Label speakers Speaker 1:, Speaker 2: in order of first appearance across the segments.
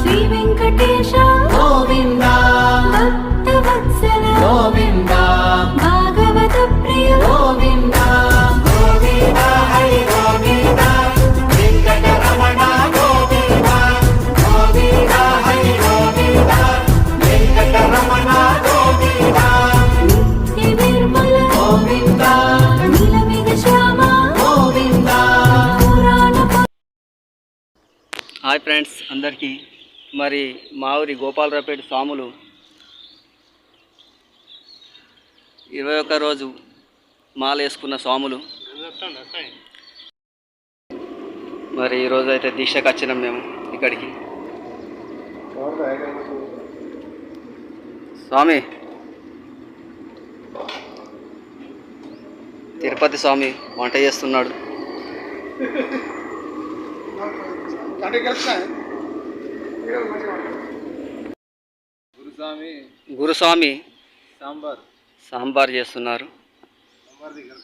Speaker 1: Shri Venkatesha
Speaker 2: friends అందరికీ మరి మా ఊరి గోపాలరావుపేట స్వాములు ఇరవై ఒక్క రోజు మాల వేసుకున్న స్వాములు. మరి ఈరోజు అయితే దీక్షకు వచ్చినాం మేము ఇక్కడికి. స్వామి. తిరుపతి స్వామి వంట చేస్తున్నాడు.
Speaker 3: గురుస్వామి
Speaker 2: గురుస్వామి
Speaker 3: సాంబార్.
Speaker 2: సాంబార్ చేస్తున్నారు
Speaker 3: సాంబార్ దగ్గర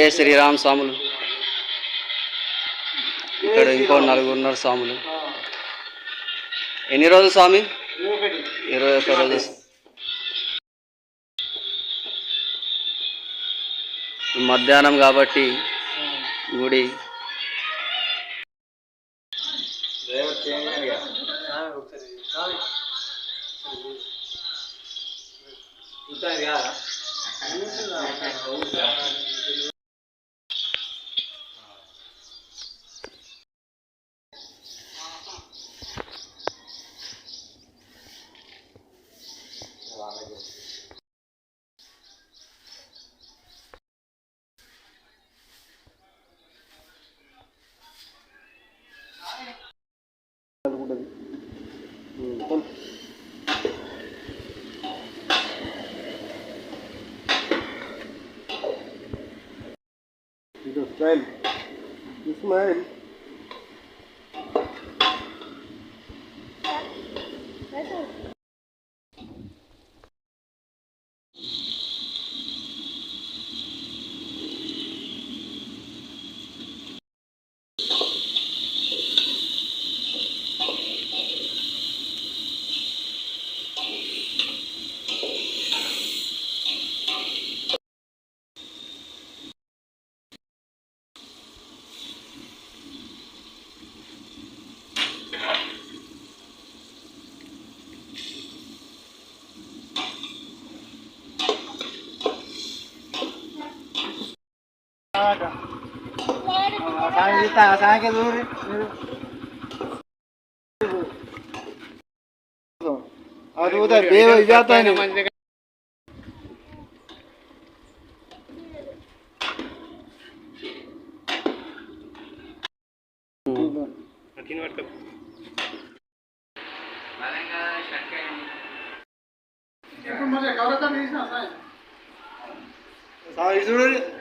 Speaker 2: జయ శ్రీరామ్ స్వాములు. ఇక్కడ ఇంకో నలుగురు ఉన్నారు స్వాములు. ఎన్ని రోజులు స్వామి? ఇరవై ఒక్క రోజు. మధ్యాహ్నం కాబట్టి గుడి.
Speaker 3: అనుకుంటుంది ఇస్మాయిల్ ఇస్మాయిల్ ಸಾಕೆ ದೂರ और उधर बेव हो जाता है
Speaker 2: तीन बार तक
Speaker 4: मज़ा कवर का नहीं ना साहब साहब इधर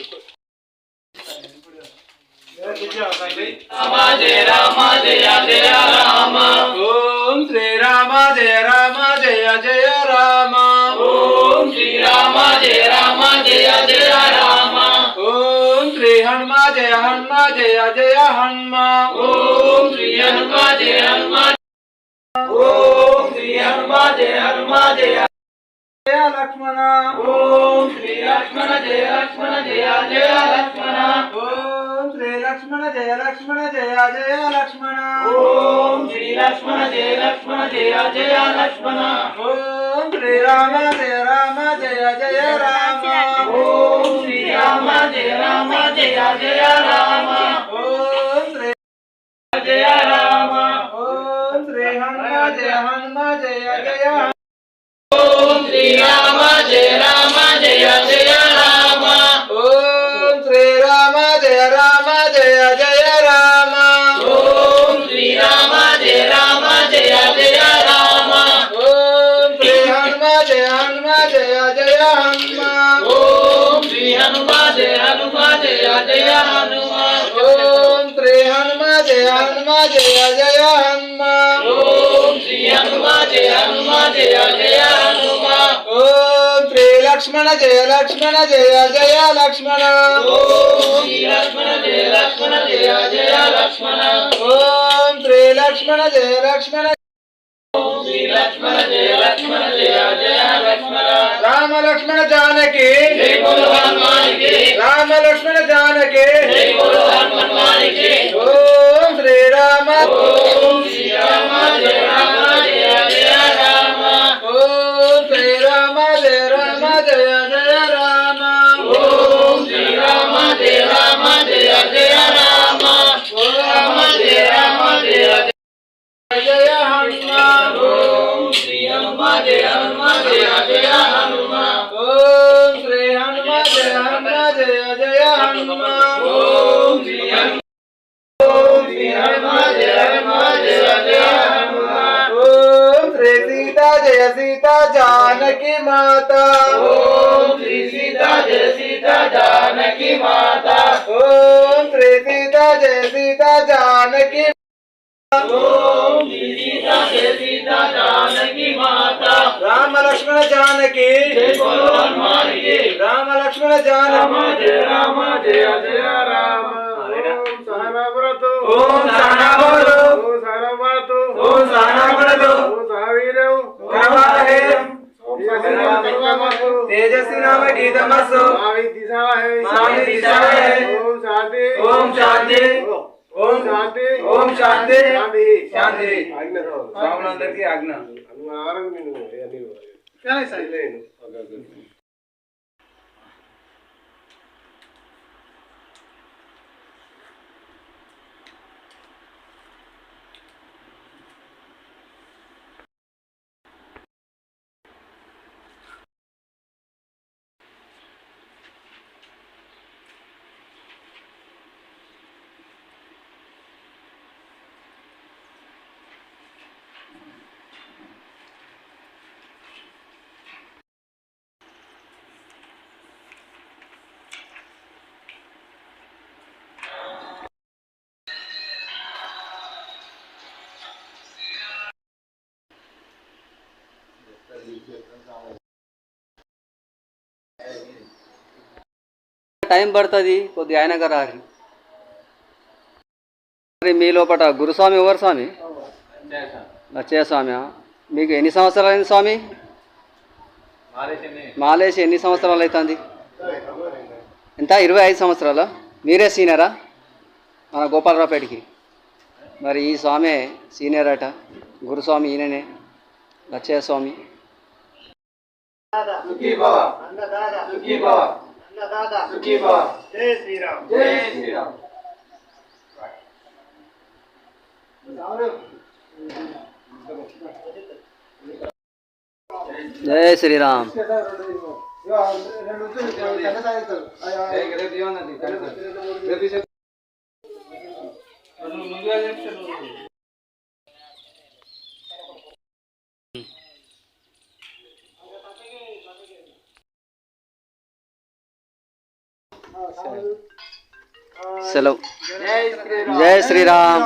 Speaker 5: Gracias.
Speaker 3: ఉదర్ దేవ జాతా చూడు టైం అయిపోతుంది ఓం శ్రీరామ జయ రామ జయ జయ రామ. ఓం శ్రీరామ జయ రామ జయ జయ రామ. ఓం శ్రీ హనుమ జయ హనుమ జయ జయ హనుమ. ఓం శ్రీ హనుమ జయ హనుమ. ఓం శ్రీ హనుమ జయ హనుమ జయ జయ లక్ష్మణ. ఓం శ్రీ లక్ష్మణ జయ లక్ష్మణ జయ జయ లక్ష్మణ. ఓం శ్రీ జయ లక్ష్మణ జయ జయ లక్ష్మణ.
Speaker 6: ఓం శ్రీ లక్ష్మణ జయ లక్ష్మణ జయ జయ లక్ష్మణ.
Speaker 3: ఓం శ్రీరామ జయ రామ జయ జయ రామ.
Speaker 6: ఓం శ్రీరామ జయ రామ జయ జయ రామ.
Speaker 3: ఓం శ్రీ
Speaker 6: జయ రామ.
Speaker 3: ఓం శ్రీ హనుమ జయ హనుమ జయ జయ
Speaker 6: జయ జయ
Speaker 3: హనుమ
Speaker 6: ఓం శ్రీ హనుమా జయ హనుమా జయ జయ హనుమ
Speaker 3: ఓం శ్రీ హనుమా జయ హనుమా జయ జయ హనుమ
Speaker 6: ఓం శ్రీ హనుమా జయ హనుమా జయ జయ హనుమ
Speaker 3: ఓం శ్రీ లక్ష్మణ జయ లక్ష్మణ జయ జయ లక్ష్మణ
Speaker 6: ఓం శ్రీ లక్ష్మణ జయ లక్ష్మణ జయ జయ లక్ష్మణ
Speaker 3: ఓం శ్రీ లక్ష్మణ జయ లక్ష్మణ
Speaker 6: లక్ష్మణ జయ లక్ష్మణ జయ జయ లక్ష్మణ
Speaker 3: రామ లక్ష్మణ జానకి రామ లక్ష్మణ జానకి
Speaker 6: हनुमा जय हनुमा
Speaker 3: जय जय
Speaker 6: हनुमा। ओम श्री हनुमा जय हनुमा जय
Speaker 3: जय हनुमा। ओम श्री ओम श्री हनुमा
Speaker 6: जय हनुमा जय जय हनुमा। ओम श्री सीता जय सीता जानकी
Speaker 3: माता। ओम
Speaker 6: श्री सीता जय सीता जानकी माता। ओम श्री
Speaker 3: सीता जय सीता जानकी ओम श्री जानकी माता।
Speaker 6: राम लक्ष्मण जानकी। जय बोलो हनुमान राम लक्ष्मण जानकी। राम जय
Speaker 3: राम जय जय राम। व्रत। ओम ओम
Speaker 6: सारा ओम व्रत। ओम तेजस्वी नाम है।
Speaker 3: दिशा है। ओम शांति। ओम शांति।
Speaker 6: ఓం
Speaker 5: శాంతి.
Speaker 3: ఓం శాంతి.
Speaker 5: శాంతి.
Speaker 3: శాంతి.
Speaker 5: ఆజ్ఞ
Speaker 3: స్వాములందరికీ ఆజ్ఞ.
Speaker 5: ఆరం నేను
Speaker 2: టైం పడుతుంది కొద్దిగా ఆయన రారి మరి మీ లోపల గురుస్వామి ఎవరు స్వామి? లచ్చయ్య స్వామి మీకు ఎన్ని సంవత్సరాలు అయింది స్వామి? మాలేసి ఎన్ని సంవత్సరాలు అవుతుంది? ఎంత? ఇరవై ఐదు సంవత్సరాలు? మీరే సీనియరా? మన గోపాలరావుపేటకి. మరి ఈ స్వామి సీనియర్ అట. గురుస్వామి ఈయననే. లచ్చయ్య స్వామి
Speaker 3: సుఖీ భవ సుఖీ భవ సుఖీ భవ
Speaker 5: జై శ్రీరామ్
Speaker 3: జై శ్రీరామ్
Speaker 2: జై శ్రీరామ్
Speaker 3: ముందుగా చెప్తాను
Speaker 2: సెలవు
Speaker 3: चलो। जय
Speaker 2: श्री राम